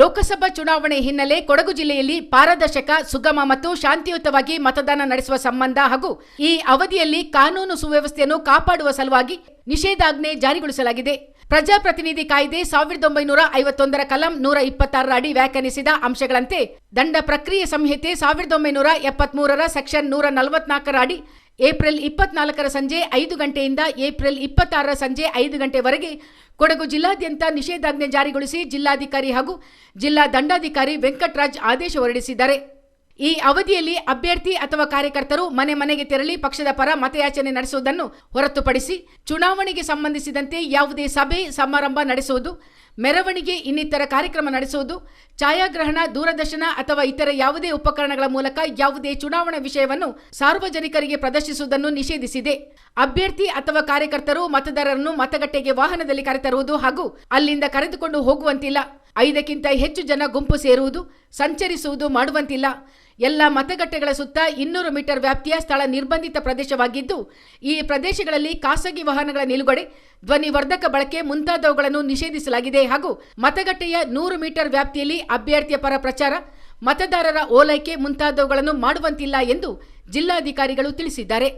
ಲೋಕಸಭಾ ಚುನಾವಣೆ ಹಿನ್ನೆಲೆ ಕೊಡಗು ಜಿಲ್ಲೆಯಲ್ಲಿ ಪಾರದರ್ಶಕ, ಸುಗಮ ಮತ್ತು ಶಾಂತಿಯುತವಾಗಿ ಮತದಾನ ನಡೆಸುವ ಸಂಬಂಧ ಹಾಗೂ ಈ ಅವಧಿಯಲ್ಲಿ ಕಾನೂನು ಸುವ್ಯವಸ್ಥೆಯನ್ನು ಕಾಪಾಡುವ ಸಲುವಾಗಿ ನಿಷೇಧಾಜ್ಞೆ ಜಾರಿಗೊಳಿಸಲಾಗಿದೆ. ಪ್ರಜಾಪ್ರತಿನಿಧಿ ಕಾಯ್ದೆ ಸಾವಿರದ ಒಂಬೈನೂರ ಐವತ್ತೊಂದರ ಕಲಂ ನೂರ ಇಪ್ಪತ್ತಾರರ ಅಡಿ ವ್ಯಾಖ್ಯಾನಿಸಿದ ಅಂಶಗಳಂತೆ ದಂಡ ಪ್ರಕ್ರಿಯೆ ಸಂಹಿತೆ ಸಾವಿರದ ಒಂಬೈನೂರ ಎಪ್ಪತ್ಮೂರರ ಸೆಕ್ಷನ್ ನೂರ ನಲವತ್ನಾಲ್ಕರ ಅಡಿ ಏಪ್ರಿಲ್ ಇಪ್ಪತ್ನಾಲ್ಕರ ಸಂಜೆ ಐದು ಗಂಟೆಯಿಂದ ಏಪ್ರಿಲ್ ಇಪ್ಪತ್ತಾರರ ಸಂಜೆ ಐದು ಗಂಟೆವರೆಗೆ ಕೊಡಗು ಜಿಲ್ಲಾದ್ಯಂತ ನಿಷೇಧಾಜ್ಞೆ ಜಾರಿಗೊಳಿಸಿ ಜಿಲ್ಲಾಧಿಕಾರಿ ಹಾಗೂ ಜಿಲ್ಲಾ ದಂಡಾಧಿಕಾರಿ ವೆಂಕಟರಾಜ್ ಆದೇಶ ಹೊರಡಿಸಿದ್ದಾರೆ. ಈ ಅವಧಿಯಲ್ಲಿ ಅಭ್ಯರ್ಥಿ ಅಥವಾ ಕಾರ್ಯಕರ್ತರು ಮನೆ ಮನೆಗೆ ತೆರಳಿ ಪಕ್ಷದ ಪರ ಮತಯಾಚನೆ ನಡೆಸುವುದನ್ನು ಹೊರತುಪಡಿಸಿ ಚುನಾವಣೆಗೆ ಸಂಬಂಧಿಸಿದಂತೆ ಯಾವುದೇ ಸಭೆ, ಸಮಾರಂಭ ನಡೆಸುವುದು, ಮೆರವಣಿಗೆ, ಇನ್ನಿತರ ಕಾರ್ಯಕ್ರಮ ನಡೆಸುವುದು, ಛಾಯಾಗ್ರಹಣ, ದೂರದರ್ಶನ ಅಥವಾ ಇತರ ಯಾವುದೇ ಉಪಕರಣಗಳ ಮೂಲಕ ಯಾವುದೇ ಚುನಾವಣಾ ವಿಷಯವನ್ನು ಸಾರ್ವಜನಿಕರಿಗೆ ಪ್ರದರ್ಶಿಸುವುದನ್ನು ನಿಷೇಧಿಸಿದೆ. ಅಭ್ಯರ್ಥಿ ಅಥವಾ ಕಾರ್ಯಕರ್ತರು ಮತದಾರರನ್ನು ಮತಗಟ್ಟೆಗೆ ವಾಹನದಲ್ಲಿ ಕರೆತರುವುದು ಹಾಗೂ ಅಲ್ಲಿಂದ ಕರೆದುಕೊಂಡು ಹೋಗುವಂತಿಲ್ಲ. ಐದಕ್ಕಿಂತ ಹೆಚ್ಚು ಜನ ಗುಂಪು ಸೇರುವುದು, ಸಂಚರಿಸುವುದು ಮಾಡುವಂತಿಲ್ಲ. ಎಲ್ಲ ಮತಗಟ್ಟೆಗಳ ಸುತ್ತ ಇನ್ನೂರು ಮೀಟರ್ ವ್ಯಾಪ್ತಿಯ ಸ್ಥಳ ನಿರ್ಬಂಧಿತ ಪ್ರದೇಶವಾಗಿದ್ದು, ಈ ಪ್ರದೇಶಗಳಲ್ಲಿ ಖಾಸಗಿ ವಾಹನಗಳ ನಿಲುಗಡೆ ಧ್ವನಿವರ್ಧಕ ಬಳಕೆ ಮುಂತಾದವುಗಳನ್ನು ನಿಷೇಧಿಸಲಾಗಿದೆ ಹಾಗೂ ಮತಗಟ್ಟೆಯ ನೂರು ಮೀಟರ್ ವ್ಯಾಪ್ತಿಯಲ್ಲಿ ಅಭ್ಯರ್ಥಿಯ ಪರ ಪ್ರಚಾರ, ಮತದಾರರ ಓಲೈಕೆ ಮುಂತಾದವುಗಳನ್ನು ಮಾಡುವಂತಿಲ್ಲ ಎಂದು ಜಿಲ್ಲಾಧಿಕಾರಿಗಳು ತಿಳಿಸಿದ್ದಾರೆ.